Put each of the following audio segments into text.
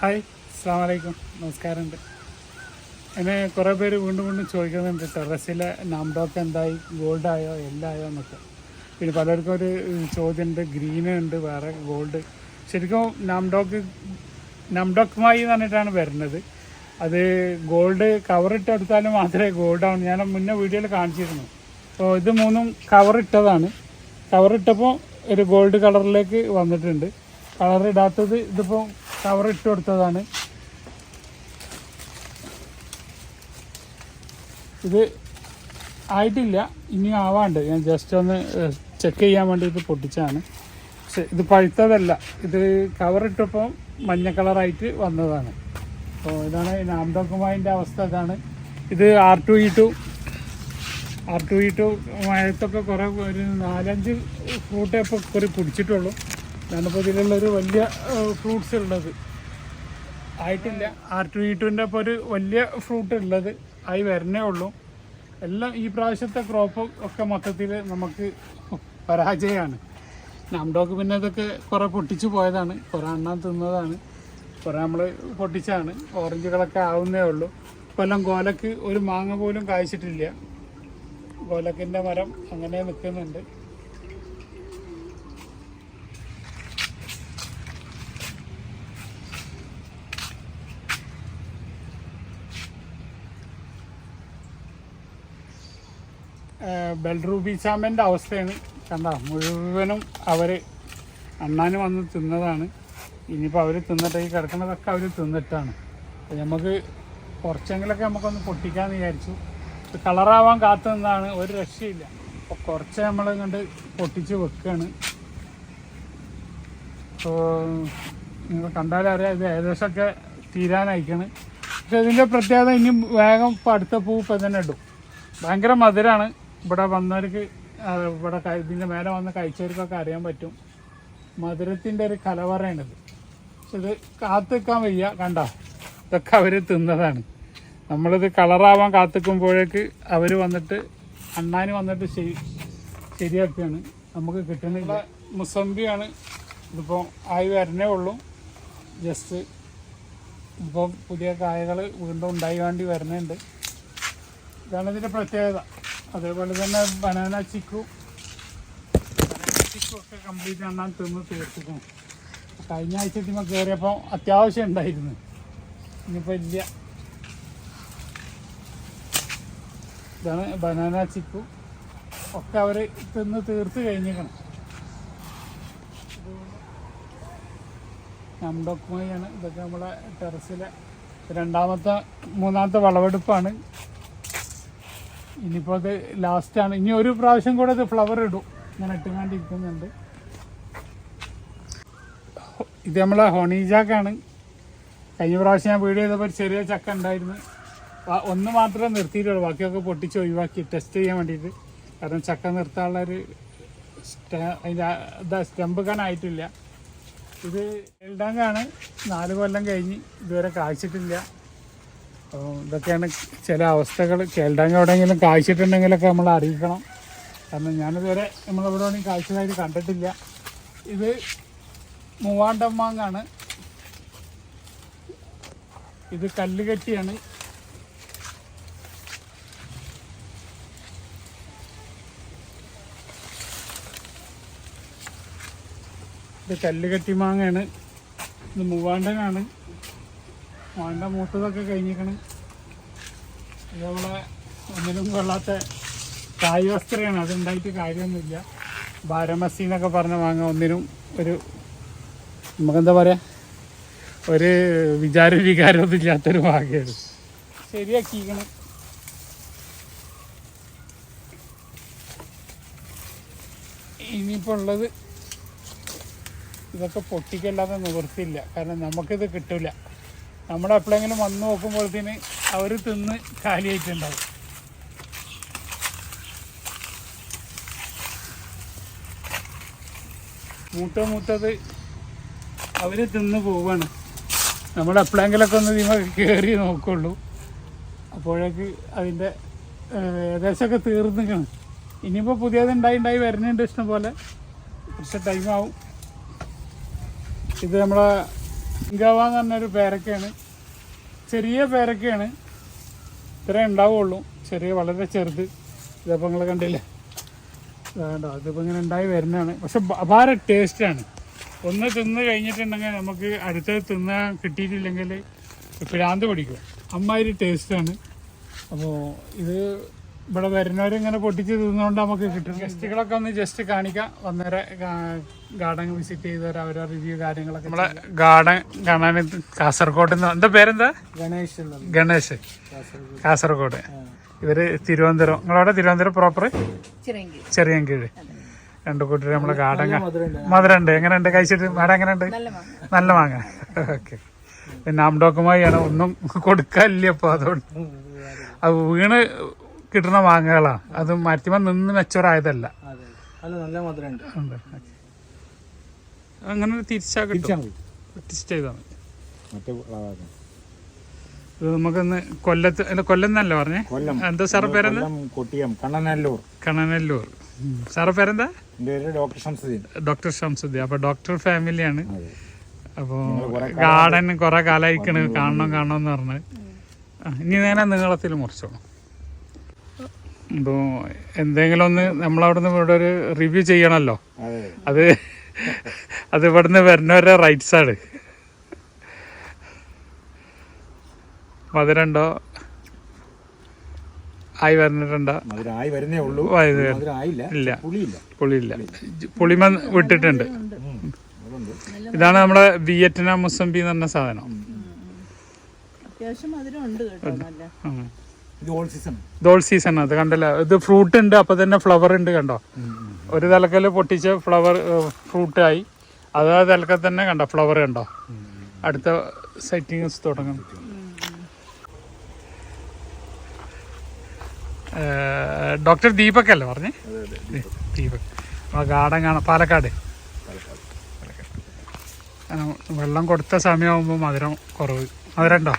Hi അസ്സാം വലൈക്കും നമസ്കാരമുണ്ട്. എന്നെ കുറേ പേര് വീണ്ടും വീണ്ടും ചോദിക്കുന്നുണ്ട് ടെറസിലെ നാംഡോക്ക് എന്തായി? ഗോൾഡ് ആയോ എല്ലായോ എന്നൊക്കെ. പിന്നെ പലർക്കും ഒരു ചോദ്യമുണ്ട്. ഗ്രീന് ഉണ്ട് വേറെ ഗോൾഡ് ശരിക്കും നാംഡോക്ക് നാംഡോക്കുമായി എന്ന് പറഞ്ഞിട്ടാണ് വരുന്നത്. അത് ഗോൾഡ് കവറിട്ട് എടുത്താലും മാത്രമേ ഗോൾഡ് ആവൂ ഞാൻ മുന്നേ വീഡിയോയിൽ കാണിച്ചിരുന്നു. അപ്പോൾ ഇത് മൂന്നും കവറിട്ടതാണ് കവറിട്ടപ്പോൾ ഒരു ഗോൾഡ് കളറിലേക്ക് വന്നിട്ടുണ്ട്. കളർ ഇടാത്തത് ഇതിപ്പോൾ കവർ ഇട്ട് കൊടുത്തതാണ്. ഇത് ആയിട്ടില്ല ഇനി ആവാണ്ട്. ഞാൻ ജസ്റ്റ് ഒന്ന് ചെക്ക് ചെയ്യാൻ വേണ്ടിയിട്ട് പൊട്ടിച്ചാണ് പക്ഷെ ഇത് പഴുത്തതല്ല. ഇത് കവർ ഇട്ടപ്പോൾ മഞ്ഞ കളറായിട്ട് വന്നതാണ്. അപ്പോൾ ഇതാണ് നാംഡോക്കുമായിന്റെ അവസ്ഥ ഇതാണ്. ഇത് R two E two R two E two മഴത്തൊക്കെ കുറേ ഒരു നാലഞ്ച് ഫ്രൂട്ടേ ഇപ്പോൾ കുറി പിടിച്ചിട്ടുള്ളൂ ഞാനിപ്പോൾ ഇതിലുള്ളൊരു വലിയ ഫ്രൂട്ട്സ് ഉള്ളത്. ആയിട്ടില്ല. ആർ ടു ഇ ടുവിന്റെ ഇപ്പോൾ ഒരു വലിയ ഫ്രൂട്ട് ഉള്ളത്. ആയി വരണേ ഉള്ളൂ. എല്ലാം ഈ പ്രാവശ്യത്തെ ക്രോപ്പ് ഒക്കെ മൊത്തത്തിൽ നമുക്ക് പരാജയമാണ് നാംഡോക്ക് പിന്നെ ഇതൊക്കെ കുറേ പൊട്ടിച്ചു പോയതാണ്. കുറേ എണ്ണം തിന്നതാണ്. കുറേ നമ്മൾ പൊട്ടിച്ചാണ്. ഓറഞ്ചുകളൊക്കെ ആവുന്നേ ഉള്ളൂ. കൊല്ലം കോലക്ക് ഒരു മാങ്ങ പോലും കായ്ച്ചിട്ടില്ല. കോലക്കിന്റെ മരം അങ്ങനെ നിൽക്കുന്നുണ്ട് ബെൽറൂബി ചാമ്പന്റെ അവസ്ഥയാണ് കണ്ട? മുഴുവനും അവർ അണ്ണാന് വന്ന് തിന്നതാണ്. ഇനിയിപ്പോൾ അവർ തിന്നിട്ട് ഈ കിടക്കുന്നതൊക്കെ അവർ തിന്നിട്ടാണ്. നമുക്ക് കുറച്ചെങ്കിലൊക്കെ നമുക്കൊന്ന് പൊട്ടിക്കാമെന്ന് വിചാരിച്ചു. കളറാവാൻ കാത്തു നിന്നാണ്. ഒരു രക്ഷയില്ല. അപ്പോൾ കുറച്ച് നമ്മൾ കണ്ട് പൊട്ടിച്ച് വെക്കുകയാണ് അപ്പോൾ നിങ്ങൾ കണ്ടാലറിയാം ഇത് ഏകദേശമൊക്കെ തീരാനയക്കാണ്. പക്ഷെ ഇതിന്റെ പ്രത്യേകത ഇനി വേഗം ഇപ്പോൾ അടുത്ത പൂ ഇപ്പം തന്നെ ഇടും. ഭയങ്കര മധുരമാണ് ഇവിടെ വന്നവർക്ക് ഇവിടെ ഇതിന്റെ മേലെ വന്ന് കഴിച്ചവർക്കൊക്കെ അറിയാൻ പറ്റും. മധുരത്തിന്റെ ഒരു കലവറയാണിത്. ഇത് കാത്തു നിൽക്കാൻ വയ്യ കണ്ട? ഇതൊക്കെ അവർ തിന്നതാണ്. നമ്മളിത് കളറാവാൻ കാത്തിക്കുമ്പോഴേക്ക് അവർ വന്നിട്ട് അണ്ണാന് വന്നിട്ട് ശരി ശരിയാക്കുകയാണ് നമുക്ക് കിട്ടുന്നില്ല. മുസംബിയാണ്. ഇതിപ്പോൾ ആയി വരണേ ഉള്ളൂ. ജസ്റ്റ് ഇപ്പം പുതിയ കായകൾ വീണ്ടും ഉണ്ടായി വേണ്ടി വരുന്നുണ്ട് ഇതാണ് ഇതിന്റെ പ്രത്യേകത. അതേപോലെ തന്നെ ബനാന ചിക്കു ബനാന ചിക്കു ഒക്കെ കംപ്ലീറ്റ് എണ്ണാൻ തിന്ന് തീർത്തിക്കണം കഴിഞ്ഞ ആഴ്ച ഇതിമ കയറിയപ്പോൾ അത്യാവശ്യം ഉണ്ടായിരുന്നു. ഇനിയിപ്പോൾ ഇല്ല. ഇതാണ് ബനാന ചിക്കു ഒക്കെ അവർ തിന്ന് തീർത്ത് കഴിഞ്ഞിരിക്കണം നമ്പക്കുമയാണ് ഇതൊക്കെ നമ്മളെ ടെറസിലെ രണ്ടാമത്തെ മൂന്നാമത്തെ വിളവെടുപ്പാണ്. ഇനിയിപ്പോൾ അത് ലാസ്റ്റാണ് ഇനി ഒരു പ്രാവശ്യം കൂടെ അത് ഫ്ലവർ ഇടും. ഞാൻ ഇട്ടുകൊണ്ടിരിക്കുന്നുണ്ട്. ഇത് നമ്മളെ ഹോണിജാക്കാണ് കഴിഞ്ഞ പ്രാവശ്യം ഞാൻ വീഡിയോ ചെയ്തപ്പോൾ ചെറിയ ചക്ക ഉണ്ടായിരുന്നു. ഒന്ന് മാത്രമേ നിർത്തിയിട്ടുള്ളൂ. ബാക്കിയൊക്കെ പൊട്ടിച്ച് ഒഴിവാക്കി ടെസ്റ്റ് ചെയ്യാൻ വേണ്ടിയിട്ട്. കാരണം ചക്ക നിർത്താനുള്ള ഒരു അതിന്റെ ഇതാ സ്റ്റെമ്പ് കാണായിട്ടില്ല ഇത് എൽഡാങ്കാണ് നാല് കൊല്ലം കഴിഞ്ഞ് ഇതുവരെ കായ്ച്ചിട്ടില്ല. അപ്പോൾ ഇതൊക്കെയാണ് ചില അവസ്ഥകൾ. കേൾഡാങ്ക എവിടെയെങ്കിലും കാഴ്ചയിട്ടുണ്ടെങ്കിലൊക്കെ നമ്മൾ അറിയിക്കണം. കാരണം ഞാനിതുവരെ നമ്മളെവിടെയാണെങ്കിൽ ഒന്നും കായ്ച്ചതായിട്ട് കണ്ടിട്ടില്ല. ഇത് മൂവാണ്ടം മാങ്ങാണ് ഇത് കല്ലുകെട്ടിയാണ്. ഇത് കല്ലുകെട്ടി മാങ്ങയാണ്. ഇത് മൂവാണ്ടനാണ്. മൂവാണ്ട മൂത്തതൊക്കെ കഴിഞ്ഞിരിക്കണം. ഇതേപോലെ ഒന്നിനും കൊള്ളാത്ത കായ്വസ്ത്രയാണ് അതുണ്ടായിട്ട് കാര്യമൊന്നുമില്ല. ബാരമസി എന്നൊക്കെ പറഞ്ഞ മാങ്ങ ഒന്നിനും ഒരു നമുക്കെന്താ പറയുക ഒരു വിചാര വികാരമൊന്നും ഇല്ലാത്തൊരു മാങ്ങയാണ് ശരിയാക്കിയിരിക്കണം ഇനിയിപ്പോൾ ഉള്ളത് ഇതൊക്കെ പൊട്ടിക്കല്ലാതെ നിവൃത്തിയില്ല കാരണം നമുക്കിത് കിട്ടില്ല നമ്മൾ എപ്പോഴെങ്കിലും വന്ന് നോക്കുമ്പോഴത്തേന് അവർ തിന്ന് കാലിയായിട്ടുണ്ടാവും. മൂത്ത മൂത്തത് അവർ തിന്ന് പോവാണ്. നമ്മൾ എപ്പോഴെങ്കിലൊക്കെ ഒന്ന് ഇതിമ കയറി നോക്കുള്ളൂ. അപ്പോഴേക്ക് അതിന്റെ ഏകദേശമൊക്കെ തീർന്നിക്കണം ഇനിയിപ്പോൾ പുതിയത് ഉണ്ടായി ഉണ്ടായി വരുന്നുണ്ട് ഇഷ്ടം പോലെ കുറച്ച് ടൈമാവും ഇത് നമ്മളെ ഇങ്കവ എന്ന് പറഞ്ഞൊരു പേരക്കയാണ്. ചെറിയ പേരക്കയാണ്. ഇത്രേ ഉണ്ടാവുള്ളൂ. ചെറിയ വളരെ ചെറുത്. ഇതിപ്പോൾ നിങ്ങൾ കണ്ടില്ലേ? വേണ്ട അതിപ്പോൾ ഇങ്ങനെ ഉണ്ടായി വരുന്നതാണ്. പക്ഷെ അപാര ടേസ്റ്റാണ് ഒന്ന് തിന്ന് കഴിഞ്ഞിട്ടുണ്ടെങ്കിൽ നമുക്ക് അടുത്തത് തിന്നാൻ കിട്ടിയിട്ടില്ലെങ്കിൽ ഭ്രാന്ത് പിടിക്കും. അമ്മാതിരി ടേസ്റ്റാണ് അപ്പോൾ ഇത് ഇവിടെ വരുന്നവരിങ്ങനെ പൊട്ടിച്ച് തിന്നുകൊണ്ട് നമുക്ക് കിട്ടും. ഗസ്റ്റുകളൊക്കെ ഒന്ന് ജസ്റ്റ് കാണിക്കാം. വന്നേരെ ഗാർഡൻ വിസിറ്റ് ചെയ്തവരെ അവരെ റിവ്യൂ കാര്യങ്ങളൊക്കെ നമ്മളെ ഗാർഡൻ കാണാൻ കാസർഗോഡ് നിന്ന് എന്താ പേരെന്താ? ഗണേഷ് ഗണേഷ് കാസർഗോഡ്. ഇവർ തിരുവനന്തപുരം. നിങ്ങളവിടെ തിരുവനന്തപുരം പ്രോപ്പർ ചെറിയങ്കീഴ് രണ്ടു രണ്ട് കൂട്ടർ നമ്മളെ ഗാർഡൻ മധുരണ്ട് എങ്ങനെയുണ്ട്? കഴിച്ചിട്ട് മാഡം എങ്ങനെയുണ്ട്? നല്ല മാങ്ങ. ഓക്കെ. പിന്നെ ആംഡോക്കുമായിയാണ് ഒന്നും കൊടുക്കാനില്ല അപ്പോൾ അതുകൊണ്ട്. അത് വീണ് കിട്ടുന്ന മാങ്ങകളാണ് അത് മരത്തിമ നിന്ന് മെച്ചൂറായതല്ല നല്ല ഉണ്ട്. അങ്ങനെ തിരിച്ചാ കിട്ടും. ടെസ്റ്റ് ചെയ്താൽ മതി. മറ്റേ ഇത് നമുക്കൊന്ന് കൊല്ലത്ത് അല്ല കൊല്ലം എന്നല്ല പറഞ്ഞേ എന്താ സാറ് പേരെന്താ? കൊട്ടിയം കണ്ണനല്ലൂർ. കണനല്ലൂർ സാറ് പേരെന്താ? ഡോക്ടർ ഷംസുദ്ദീൻ. ഡോക്ടർ ഷംസുദ്ദീൻ. അപ്പോൾ ഡോക്ടർ ഫാമിലിയാണ്. അപ്പോൾ ഗാർഡൻ കുറെ കാലമായിരിക്കണ് കാണണം കാണണം എന്ന് പറഞ്ഞ്. ഇനി നേരെ നീളത്തിൽ മുറിച്ചോളൂ. അപ്പോൾ എന്തെങ്കിലും ഒന്ന് നമ്മളവിടുന്ന് ഇവിടെ ഒരു റിവ്യൂ ചെയ്യണല്ലോ. അതെ. അത് ഇവിടുന്ന് വരുന്നവരുടെ റൈറ്റ്സ് ആണ്. മധുരണ്ടോ ആയി വരുന്നേ ഉള്ളൂ. ആയില്ല ഇല്ല. പുളിയില്ല. പുളിയില്ല. പുളിമ വിട്ടിട്ടുണ്ട്. ഇതാണ് നമ്മുടെ വിയറ്റ്നാം മുസംബി എന്ന് പറഞ്ഞ സാധനം. അത്യാവശ്യം മധുരം ഉണ്ട് കേട്ടോ. ഇത് ഓൾ സീസൺ അത് കണ്ടല്ലോ? ഇത് ഫ്രൂട്ട് ഉണ്ട് അപ്പൊ തന്നെ ഫ്ലവർ ഉണ്ട് കണ്ടോ? ഒരു തലക്കൽ പൊട്ടിച്ച് ഫ്ലവർ ഫ്രൂട്ട് ആയി. അത് ആ തലക്കൽ തന്നെ കണ്ടോ? ഫ്ലവർ കണ്ടോ? അടുത്ത സെറ്റിങ്സ് തുടങ്ങും ഡോക്ടർ ദീപക് അല്ലേ പറഞ്ഞേ? ദീപക്. ആ ഗാർഡൻ കാണാം. പാലക്കാട്. വെള്ളം കൊടുത്ത സമയമാകുമ്പോൾ മധുരം കുറവ്. മധുരം ഉണ്ടോ?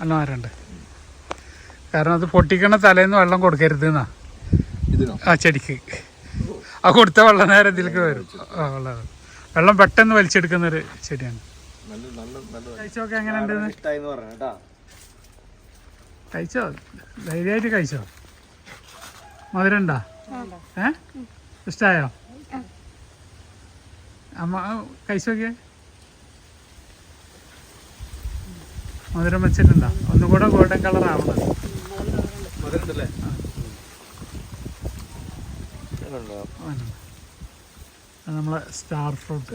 നല്ല മധുരമുണ്ട് കാരണം അത് പൊട്ടിക്കണ തലേന്ന് വെള്ളം കൊടുക്കരുത് എന്നാ ആ ചെടിക്ക്. ആ കൊടുത്ത വെള്ളം നേരെ ഇതിലേക്ക് വരും. ആ വെള്ളം. വെള്ളം പെട്ടെന്ന് വലിച്ചെടുക്കുന്ന ഒരു ചെടിയാണ്. കഴിച്ചോക്കെ എങ്ങനെയുണ്ട് കഴിച്ചോ? ധൈര്യമായിട്ട് കഴിച്ചോ? മധുരം ഉണ്ടോ ഏ? ഇഷ്ടായോ? അമ്മ കഴിച്ചോക്കെ മധുരം വെച്ചിട്ടുണ്ടോ? ഒന്നുകൂടെ ഗോൾഡൻ കളർ ആവണത് മധുരണ്ടല്ലേ നമ്മളെ സ്റ്റാർ ഫ്രൂട്ട്.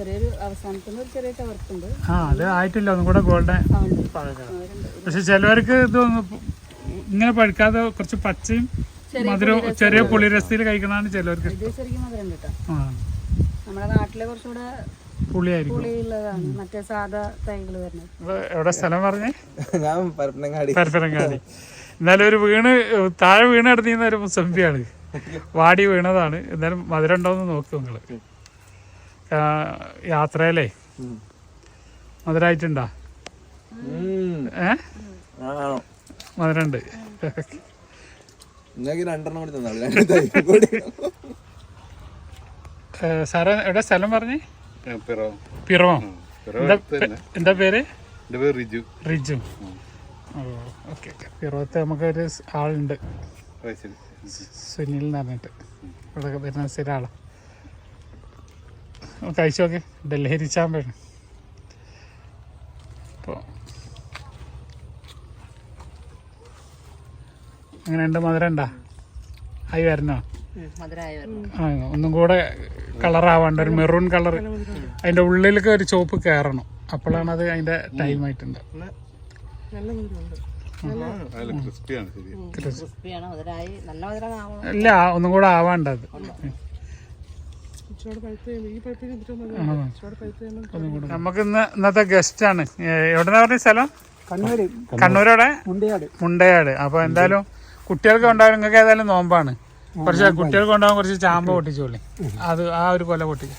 ആ അത് ആയിട്ടില്ല. ഒന്നും കൂടെ ഗോൾഡൻ പക്ഷെ ചിലവർക്ക് ഇതൊന്നും ഇങ്ങനെ പഴുക്കാതെ കുറച്ച് പച്ചയും മധുരവും ചെറിയ പുളിരസത്തിൽ കഴിക്കുന്നതാണ് ചിലവർക്ക് ഇത് ശരിക്കും മധുരം ആ. നമ്മുടെ നാട്ടിലെ കുറച്ചുകൂടെ പുളിയായിരിക്കും. എവിടെ സ്ഥലം പറഞ്ഞേ? ഞാൻ പരപ്പനങ്ങാടി. പരപ്പനങ്ങാടി. എന്നാലും ഒരു വീണ് താഴെ വീണ് കിടന്നിരുന്ന ഒരു മുസംബിയാണ്. വാടി വീണതാണ്. എന്നാലും മധുരം ഉണ്ടോന്ന് നോക്കും നിങ്ങൾ യാത്രയല്ലേ? മധുരായിട്ടുണ്ടാ? മധുരമായിട്ടുണ്ടോ ഏ? മധുരണ്ട് സാറ രണ്ടെണ്ണം കൂടി തന്നാളി ഏ, സാറേ എവിടെ സ്ഥലം പറഞ്ഞേ? പിറവം. എന്താ എന്താ പേര്? എന്റെ പേര് റിജു. റിജു. Okay okay. നമുക്കൊരു സ് ആളുണ്ട്. വയസ്സിൽ സുനിൽ എന്ന് പറഞ്ഞിട്ട്. ഇവിടെ വരുന്ന സ്ഥിരം ആളാ ഒന്ന് കഴിച്ചു നോക്ക്. ഡൽഹരി ചാമ്പാണ് അപ്പോൾ അങ്ങനെയുണ്ട് മധുരം ഉണ്ടാ? ആയി വരണോ ആ ഒന്നും കൂടെ കളറാവാണ്ട് ഒരു മെറൂൺ കളർ അതിന്റെ ഉള്ളിലൊക്കെ ഒരു ചോപ്പ് കയറണം അപ്പോഴാണ് അത് അതിന്റെ ടൈം ആയിട്ടുണ്ട്. ഇല്ല ഒന്നും കൂടെ ആവാണ്ടത് നമുക്ക് ഇന്ന് ഇന്നത്തെ ഗസ്റ്റ് ആണ്. എവിടെ പറഞ്ഞ സ്ഥലം? കണ്ണൂര്. കണ്ണൂരോടെ മുണ്ടയാട്. മുണ്ടയാട്. അപ്പൊ എന്തായാലും കുട്ടികൾക്ക് ഉണ്ടാവും നിങ്ങൾക്ക് ഏതായാലും നോമ്പാണ്. കുറച്ച് കുട്ടികൾക്ക് ഉണ്ടാവും കുറച്ച് ചാമ്പ പൊട്ടിച്ചോളി. അത് ആ ഒരു കൊല പൊട്ടിച്ചു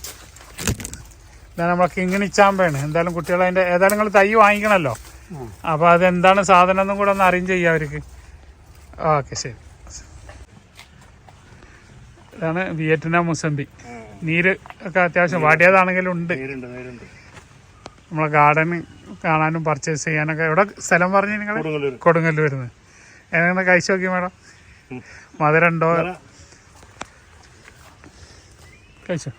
ഇതാണ് നമ്മളെ കിങ്ങിണി ചാമ്പയാണ്. എന്തായാലും കുട്ടികൾ അതിന്റെ ഏതായാലും നിങ്ങൾ തൈ വാങ്ങിക്കണല്ലോ. അപ്പൊ അതെന്താണ് സാധനം എന്നും കൂടെ ഒന്ന് അറേഞ്ച് ചെയ്യാം അവർക്ക്. ഓക്കെ ശരി. ഇതാണ് വിയറ്റ്നാം മുസംബി നീര് ഒക്കെ അത്യാവശ്യം വാടിയതാണെങ്കിലും ഉണ്ട്. നമ്മളെ ഗാർഡൻ കാണാനും പർച്ചേസ് ചെയ്യാനൊക്കെ എവിടെ സ്ഥലം പറഞ്ഞു നിങ്ങൾ? കൊടുങ്ങല്ലൂർ വരുന്നത് എങ്ങനെ കഴിച്ചു നോക്കി മേഡം? മധുരം ഉണ്ടോ? കഴിച്ചോ?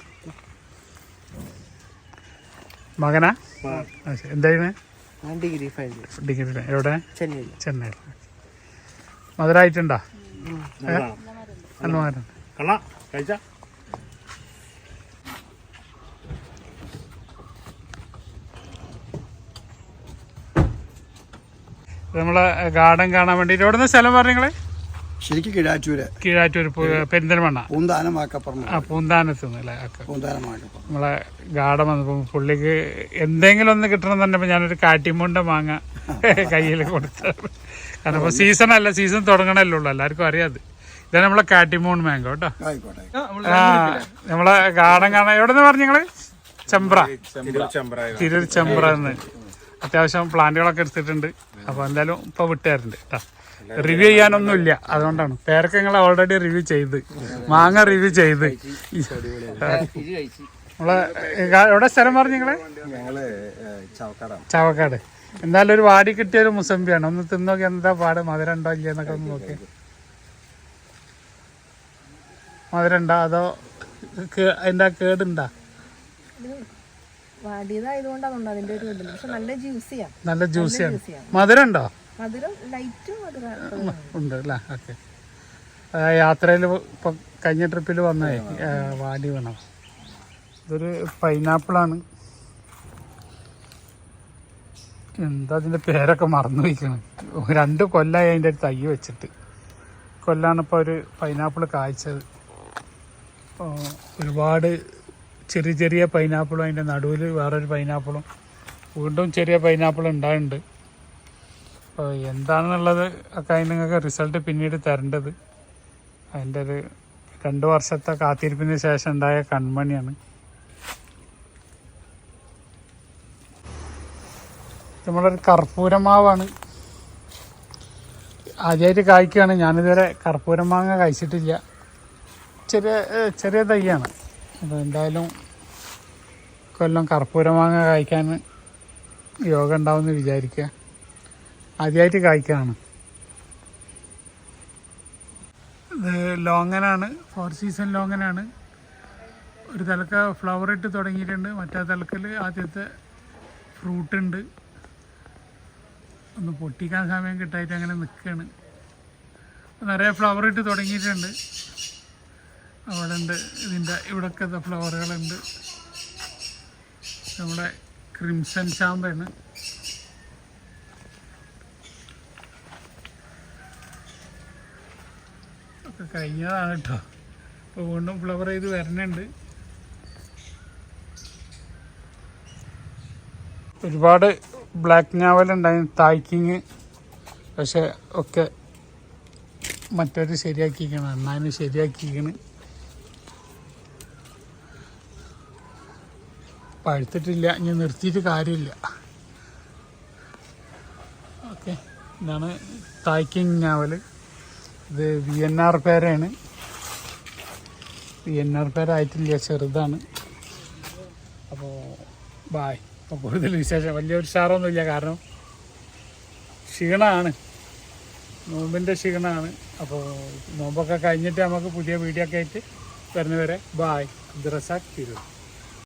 മകനാ? ആ, ശരി. എന്താ ചെയ്യുന്നത് ഞാൻ ഡിഗ്രി ഫൈനൽ ഡിഗ്രി എവിടെ? ചെന്നൈ ചെന്നൈയിൽ. മധുരമായിട്ടുണ്ടോ കഴിച്ച? നമ്മളെ ഗാർഡൻ കാണാൻ വേണ്ടിയിട്ട് എവിടെ നിന്ന് സ്ഥലം പറഞ്ഞു നിങ്ങൾ? ശരിക്കും കിഴാറ്റൂര്. കീഴാറ്റൂർ പെരിന്തൽമണ്ണ. പൂന്താനം വാക്കപ്പുറം ആ പൂന്താനത്ത് നിന്ന് അല്ലേ? ഒക്കെ പൂന്താനം വാക്കപ്പുറം നമ്മളെ ഗാർഡൻ വന്നപ്പോൾ പുള്ളിക്ക് എന്തെങ്കിലും ഒന്ന് കിട്ടണം തന്നെ ഞാനൊരു കാട്ടിമുണ്ട മാങ്ങ കയ്യിൽ കൊടുത്തു. കാരണം ഇപ്പോൾ സീസൺ അല്ല സീസൺ തുടങ്ങണല്ലേ ഉള്ളൂ. എല്ലാവർക്കും അറിയാതെ ഇതാണ് നമ്മളെ കാട്ടിമൂൺ മാങ്കോ കേട്ടോ. ആയിക്കോട്ടെ. ആ നമ്മളെ ഗാർഡൻ കാണാൻ എവിടെ നിന്ന് പറഞ്ഞു നിങ്ങൾ? ചെമ്പ്ര. തിരൂർ ചെമ്പ്ര. എന്ന്. അത്യാവശ്യം പ്ലാന്റുകളൊക്കെ എടുത്തിട്ടുണ്ട്. അപ്പോൾ എന്തായാലും ഇപ്പോൾ വിട്ടുകാരുണ്ട് കേട്ടോ. റിവ്യൂ ചെയ്യാനൊന്നുമില്ല. അതുകൊണ്ടാണ്. പേരൊക്കെ നിങ്ങൾ ഓൾറെഡി റിവ്യൂ ചെയ്ത്. മാങ്ങ റിവ്യൂ ചെയ്ത്. നമ്മളെ എവിടെ സ്ഥലം പറഞ്ഞു നിങ്ങളെ? ചവക്കാട് ചാവക്കാടാണ് ചാവക്കാട്. എന്തായാലും ഒരു വാടി കിട്ടിയ ഒരു മുസമ്പിയാണ്. ഒന്ന് തിന്നോക്കി എന്താ പാട്? മധുരം ഉണ്ടോ ഇല്ല എന്നൊക്കെ ഒന്ന് നോക്കി. മധുരം ഉണ്ടോ? അതോ അതിന്റെ ആ കേടുണ്ടാ വാടിയതായതുകൊണ്ടാണ് അതിന്റെ ഒരു ഇതില്ല പക്ഷെ നല്ല ജ്യൂസിയാ നല്ല ജ്യൂസിയാണ് മധുരം ഉണ്ടോ? മധുരം ലൈറ്റ് മധുരം ഉണ്ട് അല്ലേ? ഓക്കെ യാത്രയിൽ ഇപ്പം കഴിഞ്ഞ ട്രിപ്പിൽ വന്നേ വാലി വാടി വേണം. ഇതൊരു പൈനാപ്പിളാണ് എന്താ അതിന്റെ പേരൊക്കെ മറന്നു വയ്ക്കണം രണ്ട് കൊല്ലമായി അതിന്റെ ഒരു തൈ വെച്ചിട്ട്. കൊല്ലാണ് ഇപ്പോൾ ഒരു പൈനാപ്പിൾ കായ്ച്ചത്. ഒരുപാട് ചെറിയ ചെറിയ പൈനാപ്പിളും അതിന്റെ നടുവിൽ വേറൊരു പൈനാപ്പിളും വീണ്ടും ചെറിയ പൈനാപ്പിൾ ഉണ്ടായിട്ടുണ്ട് അപ്പോൾ എന്താണെന്നുള്ളത് ഒക്കെ നിങ്ങൾക്ക് റിസൾട്ട് പിന്നീട് തരേണ്ടത്. അതിന്റെ ഒരു രണ്ട് വർഷത്തെ കാത്തിരിപ്പിന് ശേഷം ഉണ്ടായ കൺമണിയാണ്. നമ്മളൊരു കർപ്പൂരമാവാണ്. ആദ്യമായിട്ട് കായ്ക്കുകയാണ് ഞാനിതുവരെ കർപ്പൂരം മാങ്ങ കഴിച്ചിട്ടില്ല. ചെറിയ ചെറിയ തൈയാണ്. അപ്പോൾ എന്തായാലും കൊല്ലം കർപ്പൂരമാങ്ങ കായ്ക്കാൻ യോഗം ഉണ്ടാവുമെന്ന് വിചാരിക്കുക. ആദ്യമായിട്ട് കായ്ക്കാണ്. ഇത് ലോങ്ങനാണ് ഫോർ സീസൺ ലോങ്ങനാണ്. ഒരു തലക്ക ഫ്ലവർ ഇട്ട് തുടങ്ങിയിട്ടുണ്ട് മറ്റേ തലക്കിൽ ആദ്യത്തെ ഫ്രൂട്ട് ഉണ്ട്. ഒന്ന് പൊട്ടിക്കാൻ സമയം കിട്ടായിട്ട് അങ്ങനെ നിൽക്കുകയാണ് നിറയെ ഫ്ലവർ ഇട്ട് തുടങ്ങിയിട്ടുണ്ട്. അവിടെ ഉണ്ട് ഇതിന്റെ ഇവിടൊക്കെ ഫ്ലവറുകളുണ്ട് നമ്മുടെ ക്രിംസൺ ചാമ്പയാണ് ഒക്കെ കഴിഞ്ഞതാണ് കേട്ടോ ഇപ്പോൾ വീണ്ടും ഫ്ലവർ ചെയ്ത് വരുന്നുണ്ട് ഒരുപാട് ബ്ലാക്ക് ഞാവൽ ഉണ്ടായിരുന്നു തായ്ക്കിങ് പക്ഷെ ഒക്കെ മറ്റൊരു ശരിയാക്കിയിരിക്കണം അണ്ണാനും ശരിയാക്കിയിരിക്കണ്. പഴുത്തിട്ടില്ല ഞാൻ നിർത്തിയിട്ട് കാര്യമില്ല. ഓക്കെ ഇതാണ് തായ്ക്കിങ് ഞാവൽ ഇത് വി എൻ ആർ പേരാണ്. വി എൻ ആർ പേരായിട്ടില്ല ചെറുതാണ്. അപ്പോൾ ബായ്. അപ്പോൾ കൂടുതൽ വിശേഷം. വലിയൊരു ഷാറൊന്നുമില്ല കാരണം ക്ഷീണമാണ് നോമ്പിന്റെ ക്ഷീണമാണ് അപ്പോൾ നോമ്പൊക്കെ കഴിഞ്ഞിട്ട് നമുക്ക് പുതിയ വീഡിയോ ഒക്കെ ആയിട്ട് വരുന്നവരെ ബായ്. അബ്ദുറസാഖ് തിരൂർ.